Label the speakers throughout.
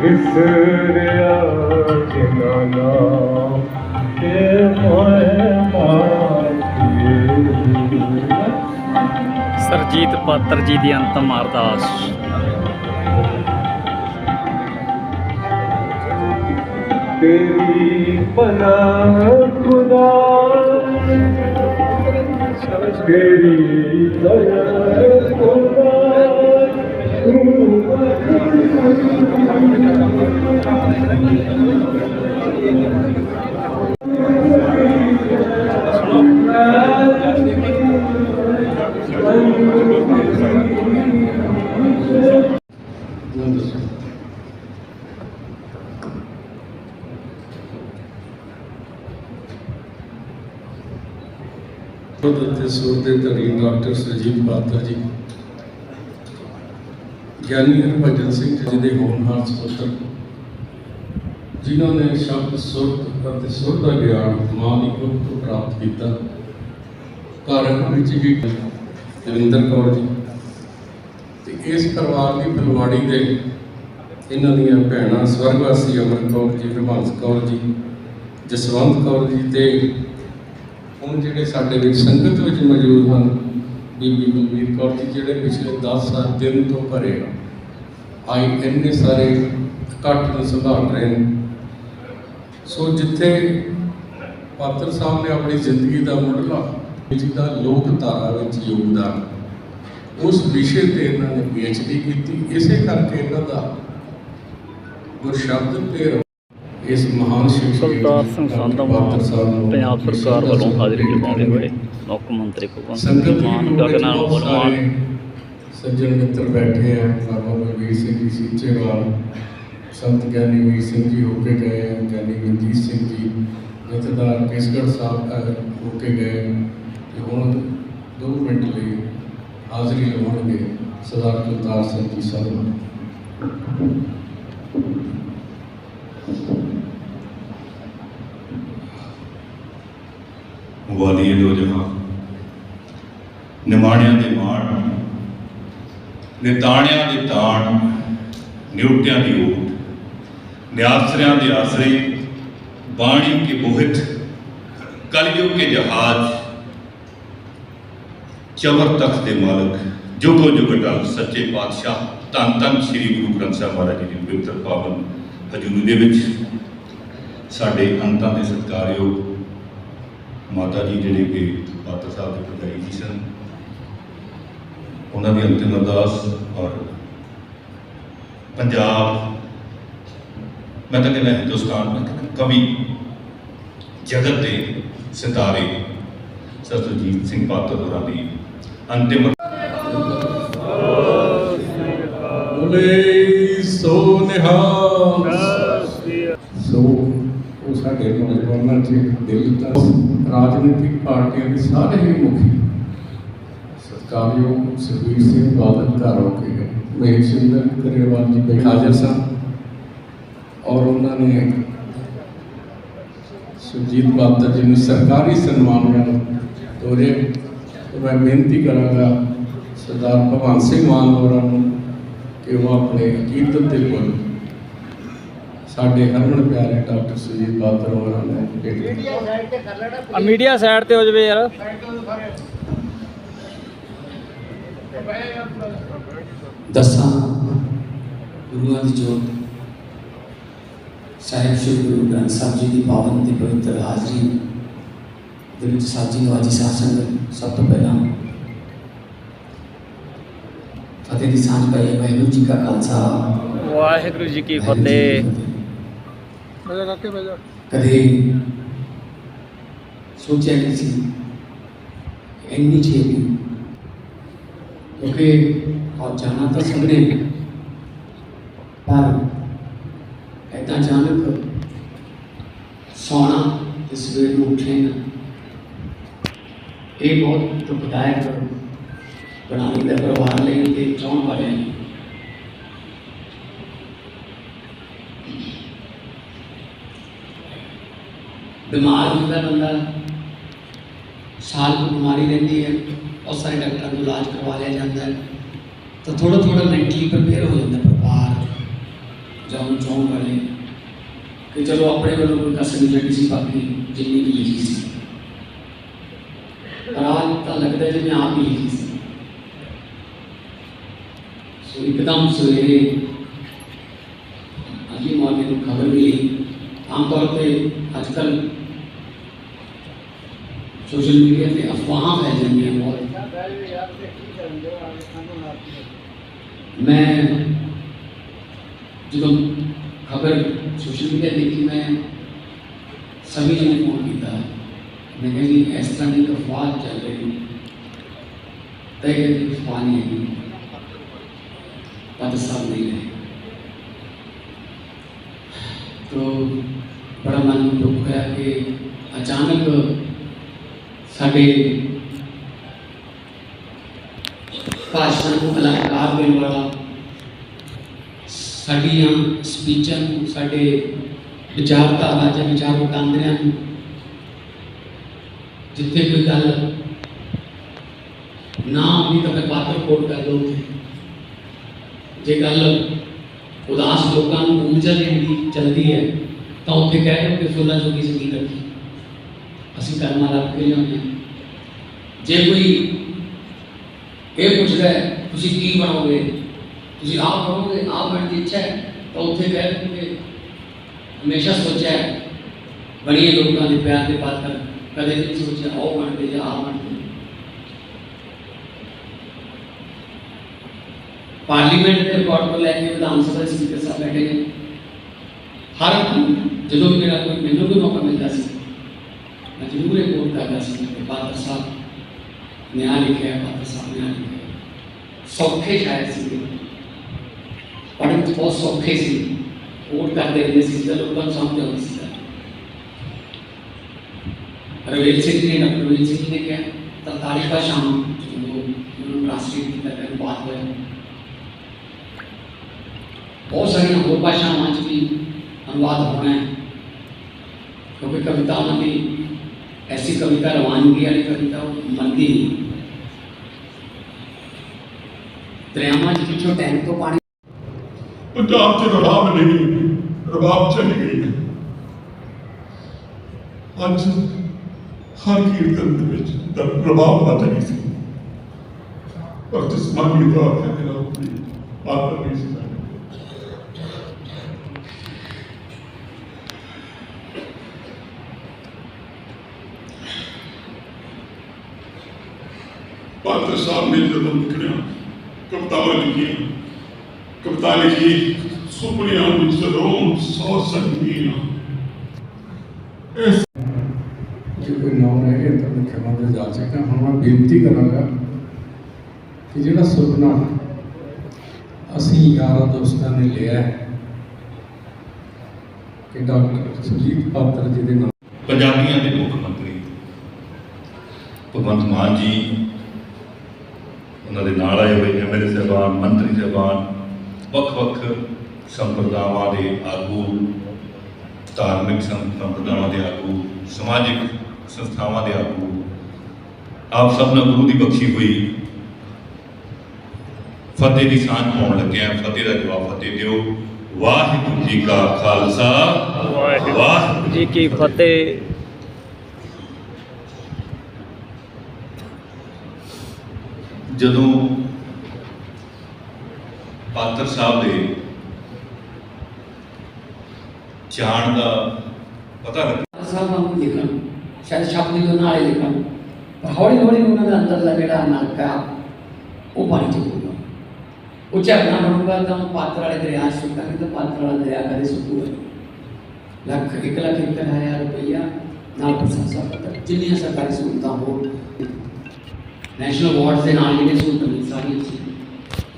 Speaker 1: ਵਿਸਰਿਆ ਜਿਨਾ ਨਾਮ ਤੇ ਮੋਏ
Speaker 2: ਸਰਜੀਤ ਪਾਤਰ ਜੀ ਦੀ ਅੰਤਮ ਅਰਦਾਸ।
Speaker 1: ਤੇਰੀ ਪਨਾਹ ਖੁਦਾ, ਤੇਰੀ ਦਇਆ ਖੁਦਾ
Speaker 3: ਖੁਦ Professor de Interim, Dr. Sajid Batra ji ਗਿਆਨੀ ਹਰਭਜਨ ਸਿੰਘ ਜੀ ਦੇ ਹੋਣਹਾਰ ਸੁਪੁੱਤਰ। ਜਿਨ੍ਹਾਂ ਨੇ ਸ਼ਬਦ ਸੁਰ ਅਤੇ ਸੁਰ ਦਾ ਗਿਆਨ ਮਾਂ ਦੀ ਕੁੱਖ ਤੋਂ ਪ੍ਰਾਪਤ ਕੀਤਾ। ਕਾਰਨ ਵਿੱਚ ਹੀ ਦਵਿੰਦਰ ਕੌਰ ਜੀ। ਤੇ ਇਸ ਪਰਿਵਾਰ ਦੀ ਫੁਲਵਾੜੀ ਦੇ ਇਹਨਾਂ ਦੀਆਂ ਭੈਣਾਂ ਸਵਰਗਵਾਸੀ ਅਮਰ ਕੌਰ ਜੀ, ਹਰਬੰਸ ਕੌਰ ਜੀ, ਜਸਵੰਤ ਕੌਰ ਜੀ ਤੇ ਹੁਣ ਜਿਹੜੇ ਸਾਡੇ ਵਿੱਚ ਸੰਗਤ ਵਿੱਚ ਮੌਜੂਦ ਹਨ ਬੀਬੀ ਬਲਵੀਰ ਕੌਰ ਜੀ, ਜਿਹੜੇ ਪਿਛਲੇ 10 ਸਾਲ ਦਿਨ ਤੋਂ ਭਰੇ ਆ। ਆਈ ਇੰਨੇ ਸਾਰੇ ਇਕੱਠ ਨੂੰ ਸੰਭਾਲ ਰਹੇ ਨੇ ਸੋ ਜਿੱਥੇ ਪਾਤਰ ਸਾਹਿਬ ਨੇ ਆਪਣੀ ਜ਼ਿੰਦਗੀ ਦਾ ਮੁੱਢਲਾ ਜਿਹਦਾ ਲੋਕ ਧਾਰਾ ਵਿੱਚ ਯੋਗਦਾਨ, ਉਸ ਵਿਸ਼ੇ ਤੇ ਇਹਨਾਂ ਨੇ ਪੀਐਚਡੀ ਕੀਤੀ, ਇਸੇ ਕਰਕੇ ਇਹਨਾਂ ਦਾ ਗੁਰਸ਼ਬਦ ਤੇ ਇਸ ਮਹਾਨ
Speaker 2: ਸਰਦਾਰ ਸਿੰਘ ਸੰਧਵਾ
Speaker 3: ਨੂੰ
Speaker 2: ਪੰਜਾਬ ਸਰਕਾਰ ਵੱਲੋਂ ਹਾਜ਼ਰੀ ਲਗਾਉਂਦੇ ਹੋਏ ਮੁੱਖ ਮੰਤਰੀ ਭਗਵੰਤ ਮਾਨ
Speaker 3: ਨੂੰ
Speaker 2: ਗਗਨਾਂ ਬਲਵਾਨ
Speaker 3: ਸਾਰੇ ਸੱਜਣ ਮਿੱਤਰ ਬੈਠੇ ਆ। ਬਾਬਾ ਬਲਵੀਰ ਸਿੰਘ ਜੀ ਸੀਚੇਵਾਲ ਸੰਤ ਗਿਆਨੀ ਵੀਰ ਸਿੰਘ ਜੀ ਹੋ ਕੇ ਗਏ ਆ। ਗਿਆਨੀ ਮਨਜੀਤ ਸਿੰਘ ਜੀ ਜਥੇਦਾਰ ਕੇਸਗੜ੍ਹ ਸਾਹਿਬ ਹੋ ਕੇ ਗਏ ਤੇ ਹੁਣ 2 ਮਿੰਟ ਲਈ ਹਾਜ਼ਰੀ ਲਵਾਉਣਗੇ ਸਰਦਾਰ ਕੁਲਤਾਰ ਸਿੰਘ ਜੀ ਸਾਹਿਬ
Speaker 4: ਵਾਲੀਏ ਦੋ ਜਹਾਂ ਨਿਮਾਣਿਆਂ ਦੇ ਮਾਣ, ਨਿਤਾਣਿਆਂ ਦੇ ਤਾਣ, ਨਿਉਟਿਆਂ ਦੀ ਓਟ, ਨਿਆਸਰਿਆਂ ਦੇ ਆਸਰੇ, ਬਾਣੀ ਕੇ ਬੋਹਿਤ ਕਲਯੁਗ ਕੇ ਜਹਾਜ਼, ਚਵਰ ਤਖਤ ਦੇ ਮਾਲਕ ਜੁਗੋ ਜੁਗ ਸੱਚੇ ਪਾਤਸ਼ਾਹ, ਧੰਨ ਧੰਨ ਸ੍ਰੀ ਗੁਰੂ ਗ੍ਰੰਥ ਸਾਹਿਬ ਮਹਾਰਾਜ ਜੀ ਦੀ ਪਵਿੱਤਰ ਪਾਵਨ ਹਜ਼ੂਰੀ ਦੇ ਵਿੱਚ ਸਾਡੇ ਅੰਤਾਂ ਦੇ ਸਤਿਕਾਰਯੋਗ ਮਾਤਾ ਜੀ ਜਿਹੜੇ ਕਿ ਪਾਤਰ ਸਾਹਿਬ ਦੇ ਭਰਜਾਈ ਜੀ ਸਨ, ਉਹਨਾਂ ਦੀ ਅੰਤਿਮ ਅਰਦਾਸ ਔਰ ਪੰਜਾਬ, ਮੈਂ ਤਾਂ ਕਹਿੰਦਾ ਹਿੰਦੁਸਤਾਨ, ਮੈਂ ਕਹਿੰਦਾ ਕਵੀ ਜਗਤ ਦੇ ਸਿਤਾਰੇ ਸਰਸਜੀਤ ਸਿੰਘ ਪਾਤਰ ਹੋਰਾਂ ਦੀ ਅੰਤਿਮ
Speaker 3: ਬੋਲੇ ਸੋ ਨਿਹਾਲ। ਸਾਡੇ ਨੌਜਵਾਨਾਂ 'ਚ ਇੱਕ ਦਿਲ ਤਾਂ ਰਾਜਨੀਤਿਕ ਪਾਰਟੀਆਂ ਦੇ ਸਾਰੇ ਹੀ ਮੁਖੀ ਸਰਕਾਰਯੋਗ ਸੁਖਬੀਰ ਸਿੰਘ ਬਾਦਲ ਘਰ ਹੋ ਕੇ ਗਏ ਮਹੇਸ਼ ਸਿੰਘ ਗਰੇਵਾਲ ਜੀ ਬੈਠੇ ਹਾਜ਼ਰ ਸਨ ਔਰ ਉਹਨਾਂ ਨੇ ਸੁਰਜੀਤ ਬਾਦਲ ਜੀ ਨੂੰ ਸਰਕਾਰੀ ਸਨਮਾਨ ਨਾਲ ਤੋਰੇ ਤੇ ਮੈਂ ਬੇਨਤੀ ਕਰਾਂਗਾ ਸਰਦਾਰ ਭਗਵੰਤ ਸਿੰਘ ਮਾਨ ਹੋਰਾਂ ਨੂੰ ਕਿ ਉਹ ਆਪਣੇ ਕੀਰਤਨ ਤੇ ਬੋਲ ਸਾਡੇ ਹਰਮਨ ਪਿਆਰੇ ਡਾਕਟਰ ਸੁਜੀਤ ਬਾਦਰ ਹੋਰਾਂ ਨੇ
Speaker 2: ਆ ਮੀਡੀਆ ਸਾਈਡ ਤੇ ਹੋ ਜਵੇ ਯਾਰ।
Speaker 5: ਦਸਾਂ ਗੁਰੂਆਂ ਦੀ ਜੋਤ। ਸਾਹਿਬ ਸ਼੍ਰੀ ਗੁਰੂ ਗ੍ਰੰਥ ਸਾਹਿਬ ਜੀ ਦੀ ਪਾਵਨ ਤੇ ਪਵਿੱਤਰ ਹਾਜ਼ਰੀ ਦੇ ਵਿੱਚ ਸਾਜੀ ਨਵਾਜੀ ਸਾਧ ਸੰਗਤ ਸਭ ਤੋਂ ਪਹਿਲਾਂ ਫਤਿਹ ਦੀ ਸਾਂਝ ਪਾਈ ਵਾਹਿਗੁਰੂ ਜੀ ਕਾ ਖਾਲਸਾ।
Speaker 2: ਵਾਹਿਗੁਰੂ ਜੀ ਕੀ ਫਤਿਹ।
Speaker 5: कधी सोच्याची थी એમની છે કે આપ જાના તો સબને પર એતા જાનક सोना सवेर उठे में ये बहुत दुखदायक बनाने का परिवार लेने के चाहने वाले ਬਿਮਾਰ ਹੁੰਦਾ ਬੰਦਾ, ਸਾਲ ਦੀ ਬਿਮਾਰੀ ਰਹਿੰਦੀ ਹੈ, ਬਹੁਤ ਸਾਰੇ ਡਾਕਟਰਾਂ ਨੂੰ ਇਲਾਜ ਕਰਵਾ ਲਿਆ ਜਾਂਦਾ ਹੈ। ਤਾਂ ਥੋੜਾ ਥੋੜਾ ਮੈਂਟਲੀ ਪ੍ਰਪੇਅਰ ਹੋ ਜਾਂਦਾ ਪਰਿਵਾਰ ਜਾਂ ਉਹਨੂੰ ਵਾਲੇ। ਕਿ ਚਲੋ ਆਪਣੇ ਵੱਲੋਂ ਕੋਈ ਕਸਰ ਨਹੀਂ ਛੱਡੀ ਸੀ, ਬਾਕੀ ਜਿੰਨੀ ਵੀ ਲਿਖੀ ਸੀ। ਪਰ ਤਾਂ ਲੱਗਦਾ ਜਿਵੇਂ ਆਪ ਹੀ ਲਿਖੀ ਸੀ। ਸੋ ਇੱਕਦਮ ਸਵੇਰੇ सोशल मीडिया पे अफवाह फैल रही हैं बहुत। मैं जब खबर सोशल मीडिया देखी मैं सभी जन फ़ोन किया। मैं कहीं इस तरह की अफवाह चल रही तय कर अफवाह नहीं है। पद सब नहीं है। तो बड़ा मन दुख है कि अचानक ਸਾਡੇ ਭਾਸ਼ਣ ਨੂੰ ਅਲੰਕਾਰ ਦੇਣ ਵਾਲਾ, ਸਾਡੀਆਂ ਸਪੀਚਾਂ ਨੂੰ, ਸਾਡੇ ਵਿਚਾਰਧਾਰਾ ਜਾਂ ਵਿਚਾਰ ਵਟਾਂਦਰਿਆਂ ਨੂੰ, ਜਿੱਥੇ ਕੋਈ ਗੱਲ ਨਾ ਆਉਂਦੀ ਤਾਂ ਫਿਰ ਪਾਤਰ ਕੋਟ ਕਰ ਲਓ ਉੱਥੇ। ਜੇ ਗੱਲ ਉਦਾਸ ਲੋਕਾਂ ਨੂੰ ਊਰਜਾ ਦੇਣ ਦੀ ਚੱਲਦੀ ਹੈ, ਤਾਂ ਉੱਥੇ ਕਹਿ ਦਿਓ ਕਿ ਫੁੱਲਾਂ ਜੋਗੀ ਜ਼ਮੀਨ ਰੱਖੀ ਅਸੀਂ ਕਰਮਾਂ ਰੱਖ ਕੇ ਲਿਆਉਂਦੇ ਹਾਂ ਜੇ ਕੋਈ ਇਹ ਪੁੱਛਦਾ ਹੈ ਤੁਸੀਂ ਕੀ ਬਣੋਗੇ ਤੁਸੀਂ ਆਪ ਬਣੋਗੇ ਆਪ ਬਣਨ ਦੀ ਇੱਛਾ ਹੈ ਤਾਂ ਉੱਥੇ ਕਹਿ ਦਿਓ ਕਿ ਹਮੇਸ਼ਾ ਸੋਚਿਆ ਹੈ ਬੜੀਏ ਲੋਕਾਂ ਦੇ ਪਿਆਰ ਦੇ ਪਾਤਰ ਕਦੇ ਨਹੀਂ ਸੋਚਿਆ ਉਹ ਬਣਦੇ ਜਾਂ ਆਪ ਬਣਦੇ ਪਾਰਲੀਮੈਂਟ ਦੇ ਰਿਕਾਰਡ ਤੋਂ ਲੈ ਕੇ ਵਿਧਾਨ ਸਭਾ ਦੇ ਸਪੀਕਰ ਸਾਹਿਬ ਬੈਠੇ ਨੇ ਹਰ ਜਦੋਂ ਵੀ ਮੇਰਾ ਕੋਈ ਮੈਨੂੰ ਕੋਈ ਮੌਕਾ ਮਿਲਦਾ ਸੀ दूरे कोर्ट का फैसला कि पात्र साहब न्याय लिखे पात्र साहब न्याय लिखे सौखे शायद सी पढ़ने तो बहुत सौखे सी कोर्ट करते रहते सीधा लोगों को सामने होती सीधा। रवेल सिंह ने, डॉक्टर रवेल सिंह ने क्या। तरताली का शाम राष्ट्रीय की बात हुए बहुत सारी होर भाषावान भी अनुवाद हो रहे हैं। क्योंकि कविता में भी 'ਚ ਵੀ ਅਨੁਵਾਦ ਹੋਣਾ ਹੈ ਕਿਉਂਕਿ ਕਵਿਤਾ ਉਹਨਾਂ ਦੀ ਐਸੀ ਕਵਿਤਾ ਰਵਾਨਗੀ
Speaker 6: ਪੰਜਾਬ 'ਚ ਰਬਾਬ ਨਹੀਂ ਰਬਾਬ ਚਲੀ ਗਈ ਅੱਜ ਹਰ ਕੀਰਤਨ ਦੇ ਵਿੱਚ ਤਾਂ ਰਬਾਬ ਵੱਧ ਰਹੀ ਸੀ ਪਰ ਜਿਸਮਾਨੀ ਤੌਰ ਤੇ ਮੇਰਾ ਕੋਈ ਪਾਤਰ ਨਹੀਂ ਸੀ ਸਾਡੇ ਕੋਲ। ਪਾਤਰ ਸਾਹਿਬ ਨੇ ਜਦੋਂ ਲਿਖਿਆ ਕਵਿਤਾਵਾਂ ਲਿਖੀਆਂ ਕਵਿਤਾ ਲਿਖੀ ਸੁਪਨਿਆਂ ਵਿੱਚ ਰੋਮ ਸੌ ਸੰਗੀਆਂ। ਇਸ
Speaker 7: ਜੇ ਕੋਈ ਨਾਮ ਰਹਿ ਗਿਆ ਤਾਂ ਮੈਂ ਖਿਮਾ ਦੇ ਜਾ ਸਕਦਾ ਹੁਣ ਮੈਂ ਬੇਨਤੀ ਕਰਾਂਗਾ ਕਿ ਜਿਹੜਾ ਸੁਪਨਾ ਅਸੀਂ ਯਾਰਾਂ ਦੋਸਤਾਂ ਨੇ ਲਿਆ ਹੈ ਕਿ ਡਾਕਟਰ ਸੁਜੀਤ ਪਾਤਰ ਜੀ ਦੇ ਨਾਮ
Speaker 4: ਪੰਜਾਬੀਆਂ ਦੇ ਮੁੱਖ ਮੰਤਰੀ ਭਗਵੰਤ ਮਾਨ ਜੀ ਨਾਲ ਆਏ ਹੋਏ ਐਮਐਲਏ ਸਾਹਿਬਾਨ ਮੰਤਰੀ ਸਾਹਿਬਾਨ ਵੱਖ-ਵੱਖ ਸੰਪਰਦਾਵਾਂ ਦੇ ਆਗੂ ਧਾਰਮਿਕ ਸੰਪਰਦਾਵਾਂ ਦੇ ਆਗੂ ਸਮਾਜਿਕ ਸੰਸਥਾਵਾਂ ਦੇ ਆਗੂ ਆਪ ਸਭ ਨੂੰ ਗੁਰੂ ਦੀ ਬਖਸ਼ੀ ਹੋਈ। ਫਤਿਹ ਦੀ ਸਾਂਝ ਪਾਉਣ ਲੱਗਿਆ ਫਤਿਹ ਦਾ ਜਵਾਬ ਫਤਿਹ ਦਿਓ। ਵਾਹਿਗੁਰੂ ਜੀ ਕਾ ਖਾਲਸਾ। ਵਾਹਿਗੁਰੂ
Speaker 2: ਜੀ ਕੀ ਫਤਿਹ।
Speaker 4: ਜਦੋਂ ਪਾਤਰ ਸਾਹਿਬ ਦੇ ਜਾਣ ਦਾ ਪਤਾ ਲੱਗਾ।
Speaker 5: ਸਾਹਿਬ ਨੂੰ ਲਿਖਣ ਸ਼ਾਇਦ ਸ਼ਬਦ ਜੋ ਨਾਲੇ ਲਿਖਣ ਪਰ ਹੌਲੀ ਹੌਲੀ ਉਹਨਾਂ ਦਾ ਜਿਹੜਾ ਨਲਕਾ ਉਹ ਪਾਣੀ ਚ ਉਹ ਝਰਨਾ ਬਣੂਗਾ ਤਾਂ ਪਾਤਰ ਵਾਲੇ ਦਰਿਆ 'ਚ ਤਾਂ ਪਾਤਰ ਵਾਲਾ ਦਰਿਆ ਕਦੇ ਸੁੱਕੂਗਾ ਲੱਖ, ਇੱਕ ਲੱਖ ਇੱਕ ਹਜ਼ਾਰ ਰੁਪਈਆ ਨਾਲ ਪ੍ਰਸ਼ੰਸਾ ਪੱਤਰ, ਜਿੰਨੀਆਂ ਸਰਕਾਰੀ ਸਹੂਲਤਾਂ ਹੋ ਨੈਸ਼ਨਲ ਅਵਾਰਡਸ ਦੇ ਨਾਲ ਜਿਹੜੀਆਂ ਸਹੂਲਤਾਂ ਮਿਲ ਸਾਰੀਆਂ ਸੀ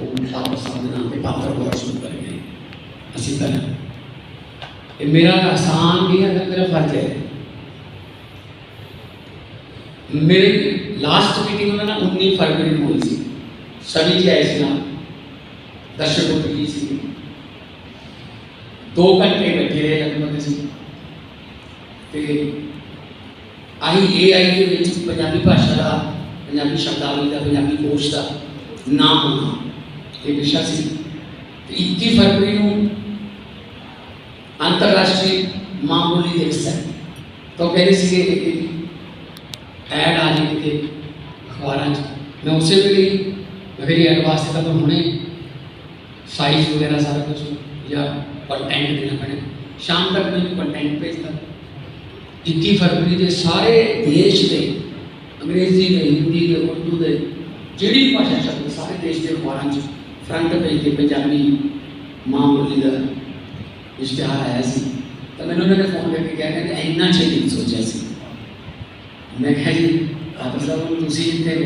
Speaker 5: ਉਹ ਪਾਤਰ ਸਾਹਿਬ ਦੇ ਨਾਮ ਤੇ ਪਾਤਰ ਅਵਾਰਡ ਸ਼ੁਰੂ ਕਰ ਗਏ ਅਸੀਂ ਤਾਂ ਇਹ ਮੇਰਾ ਆਸਾਨ ਨਹੀਂ ਹੈ ਮੇਰਾ ਫਰਜ਼ ਹੈ ਮੇਰੀ ਲਾਸਟ ਮੀਟਿੰਗ ਉਹਨਾਂ ਨਾਲ 19 ਫਰਵਰੀ ਨੂੰ ਹੋਈ ਸੀ ਸਭੀ ਜੀ ਆਏ ਸੀ ਨਾਲ ਦਰਸ਼ਕ ਉਪਜੀ ਸੀ ਦੋ ਘੰਟੇ ਬੈਠੇ ਰਹੇ ਲਗਭਗ ਅਸੀਂ ਤੇ ਆਹੀ ਏਆਈ ਦੇ ਵਿੱਚ ਪੰਜਾਬੀ ਭਾਸ਼ਾ ਦਾ पंजाबी शब्दावली का पंजाबी कोश का ना होना ये विशा से इक्की फरवरी को अंतरराष्ट्रीय माँ बोली दिवस है तो कह रहे थे ऐड आ रही थी अखबार मैं उसे भी गई ऐड वास्ते तो हमने साइज़ वगैरह सारा कुछ या कंटेंट देना पड़े शाम तक मैं कंटेंट भेजता इक्की फरवरी के सारे देश के अंग्रेज़ी ने हिंदी ने उर्दू ने जड़ी भाषा शब्द सारे देश के अखबारों फ्रंट पेज के पंजाबी माँ बोली का इश्तहार आया सी। तो मैंने उन्होंने फ़ोन करके कहा, कहते इन्ना छेती सोचा सी। मैं कह, जी, आप सब तुम इतने